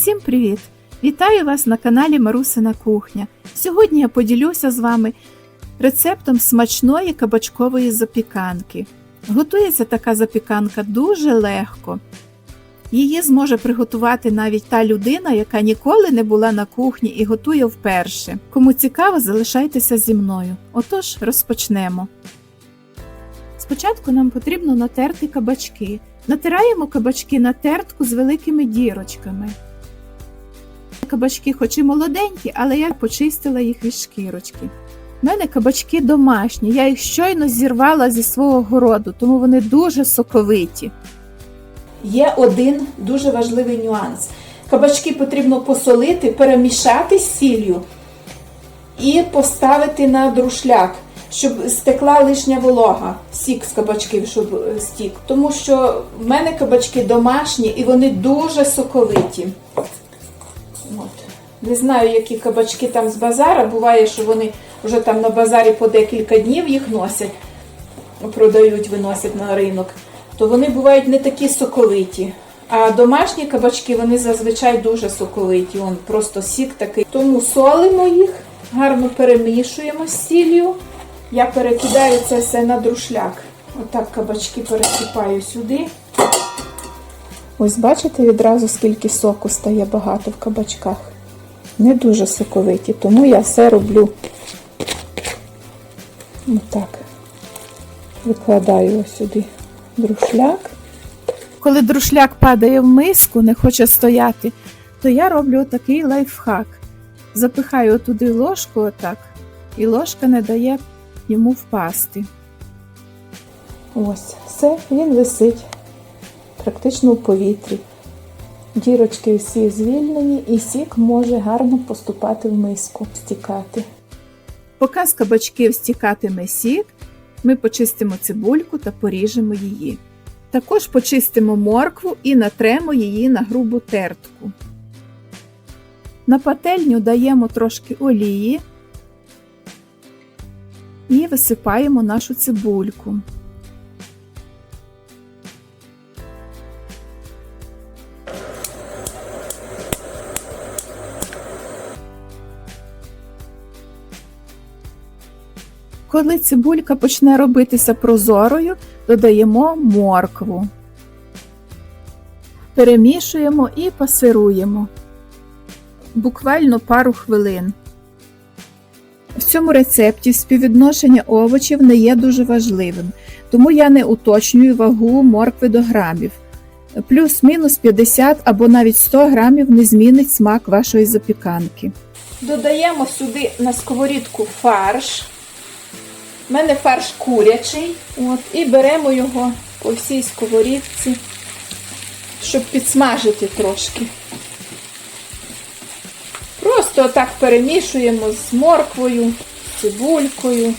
Всім привіт! Вітаю вас на каналі Марусина Кухня. Сьогодні я поділюся з вами рецептом смачної кабачкової запіканки. Готується така запіканка дуже легко. Її зможе приготувати навіть та людина, яка ніколи не була на кухні і готує вперше. Кому цікаво, залишайтеся зі мною. Отож, розпочнемо. Спочатку нам потрібно натерти кабачки. Натираємо кабачки на тертку з великими дірочками. Кабачки, хоч і молоденькі, але я почистила їх від шкірочки. У мене кабачки домашні, я їх щойно зірвала зі свого городу, тому вони дуже соковиті. Є один дуже важливий нюанс. Кабачки потрібно посолити, перемішати з сіллю і поставити на друшляк, щоб стекла лишня волога, сік з кабачків, щоб стік. Тому що в мене кабачки домашні і вони дуже соковиті. Не знаю, які кабачки там з базара. Буває, що вони вже там на базарі по декілька днів їх носять, продають, виносять на ринок, то вони бувають не такі соковиті. А домашні кабачки вони зазвичай дуже соковиті. Он просто сік такий. Тому солимо їх, гарно перемішуємо з сіллю. Я перекидаю це все на друшляк. Отак кабачки пересипаю сюди. Ось бачите відразу, скільки соку стає багато в кабачках. Не дуже соковиті, тому я все роблю отак. Викладаю ось сюди друшляк. Коли друшляк падає в миску, не хоче стояти, то я роблю такий лайфхак. Запихаю туди ложку отак, і ложка не дає йому впасти. Ось, все, він висить практично у повітрі. Дірочки всі звільнені, і сік може гарно поступати в миску, стікати. Поки з кабачків стікатиме сік, ми почистимо цибульку та поріжемо її. Також почистимо моркву і натремо її на грубу тертку. На пательню даємо трошки олії і висипаємо нашу цибульку. Коли цибулька почне робитися прозорою, додаємо моркву. Перемішуємо і пасируємо буквально пару хвилин. В цьому рецепті співвідношення овочів не є дуже важливим, тому я не уточнюю вагу моркви до грамів. Плюс-мінус 50 або навіть 100 грамів не змінить смак вашої запіканки. Додаємо сюди на сковорідку фарш. У мене фарш курячий. От, І беремо його по всій сковорідці, щоб підсмажити трошки. Просто так перемішуємо з морквою, цибулькою.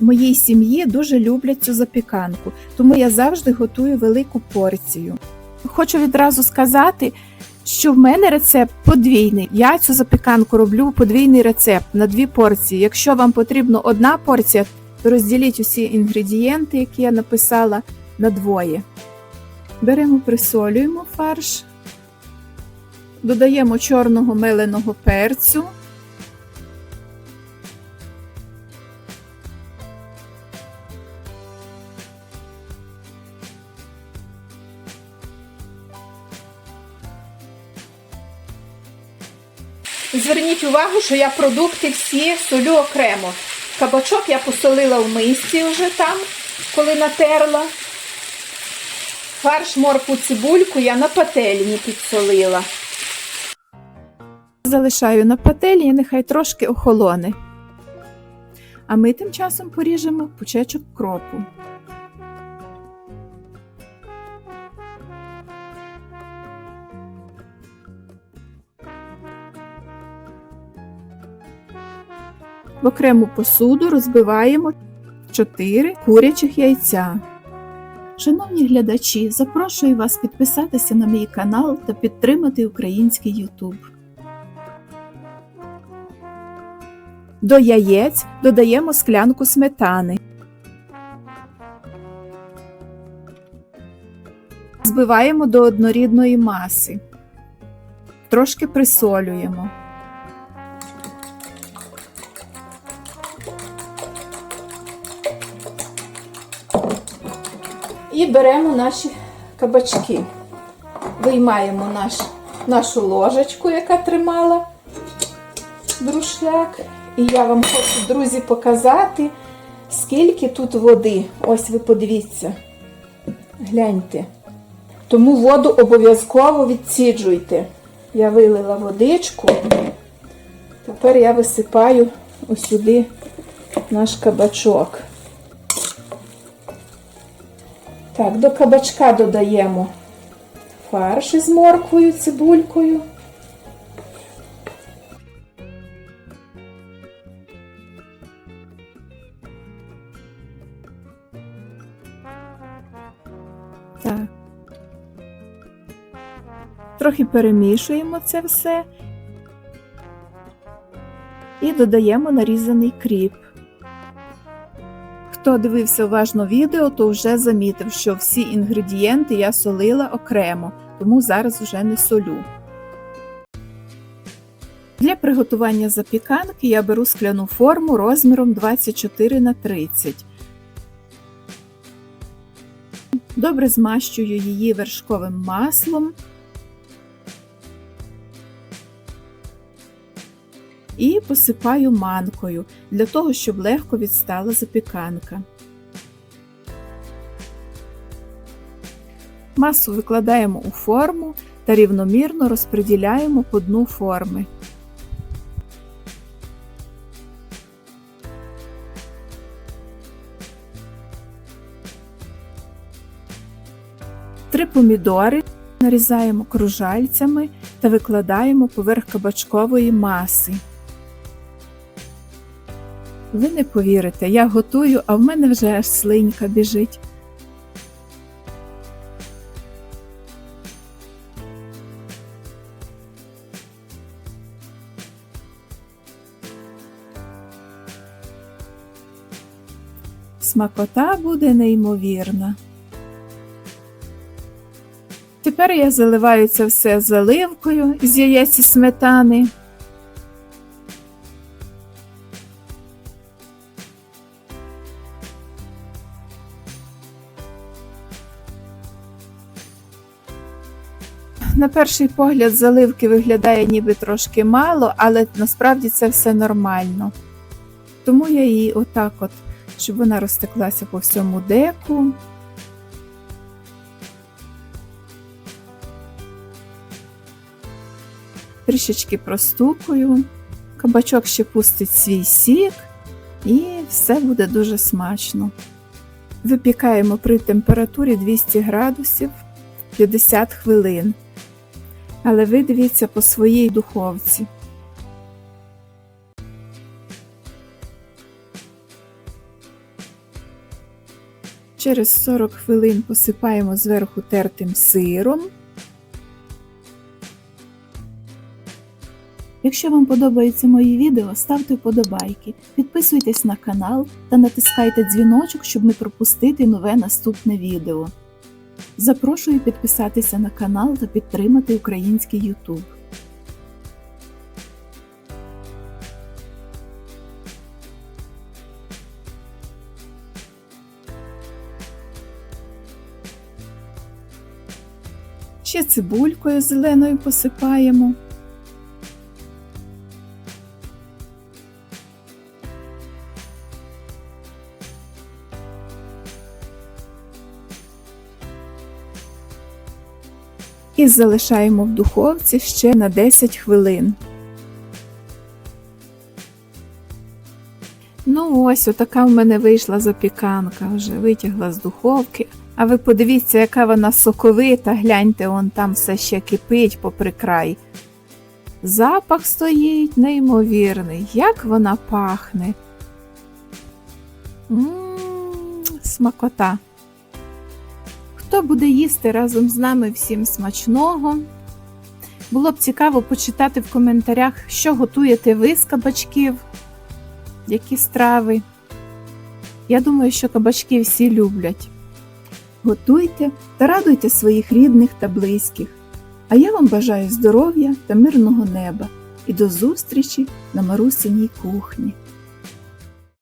В моїй сім'ї дуже люблять цю запіканку, тому я завжди готую велику порцію. Хочу відразу сказати, що в мене рецепт подвійний. Я цю запіканку роблю подвійний рецепт на дві порції. Якщо вам потрібна одна порція, то розділіть усі інгредієнти, які я написала, на двоє. Беремо, присолюємо фарш, додаємо чорного меленого перцю. Зверніть увагу, що я продукти всі солю окремо. Кабачок я посолила в мисці вже там, коли натерла. Фарш морку цибульку я на пательні підсолила. Залишаю на пательні, нехай трошки охолоне. А ми тим часом поріжемо пучечок кропу. В окрему посуду розбиваємо 4 курячих яйця. Шановні глядачі, запрошую вас підписатися на мій канал та підтримати український YouTube. До яєць додаємо склянку сметани. Збиваємо до однорідної маси. трошки присолюємо. І беремо наші кабачки. Виймаємо наш, нашу ложечку, яка тримала друшляк. І я вам хочу, друзі, показати, скільки тут води. Ось ви подивіться. Гляньте. Тому воду обов'язково відсіджуйте. Я вилила водичку. Тепер я висипаю ось сюди наш кабачок. Так, до кабачка додаємо фарш із морквою, цибулькою. Так. Трохи перемішуємо це все і додаємо нарізаний кріп. Хто дивився уважно відео, то вже замітив, що всі інгредієнти я солила окремо, тому зараз вже не солю. Для приготування запіканки я беру скляну форму розміром 24 на 30. Добре змащую її вершковим маслом. І посипаю манкою для того, щоб легко відстала запіканка. Масу викладаємо у форму та рівномірно розподіляємо по дну форми. Три помідори нарізаємо кружальцями та викладаємо поверх кабачкової маси. Ви не повірите, я готую, а в мене вже аж слинька біжить. Смакота буде неймовірна. Тепер я заливаю це все заливкою з яєць і сметани. На перший погляд заливки виглядає ніби трошки мало, але насправді це все нормально. Тому я її отак от, щоб вона розтеклася по всьому деку. Трішечки простукую, кабачок ще пустить свій сік, і все буде дуже смачно. Випікаємо при температурі 200 градусів 50 хвилин. Але ви дивіться по своїй духовці. Через 40 хвилин посипаємо зверху тертим сиром. Якщо вам подобаються мої відео, ставте вподобайки, підписуйтесь на канал та натискайте дзвіночок, щоб не пропустити нове наступне відео. Запрошую підписатися на канал та підтримати український YouTube. Ще цибулькою зеленою посипаємо. І залишаємо в духовці ще на 10 хвилин. Ну ось, отака в мене вийшла запіканка, вже витягла з духовки. А ви подивіться, яка вона соковита, гляньте, он там все ще кипить попри край. Запах стоїть неймовірний, як вона пахне. М смакота. Хто буде їсти разом з нами всім смачного? Було б цікаво почитати в коментарях, що готуєте ви з кабачків, які страви. Я думаю, що кабачки всі люблять. Готуйте та радуйте своїх рідних та близьких. А я вам бажаю здоров'я та мирного неба і до зустрічі на Марусиній кухні.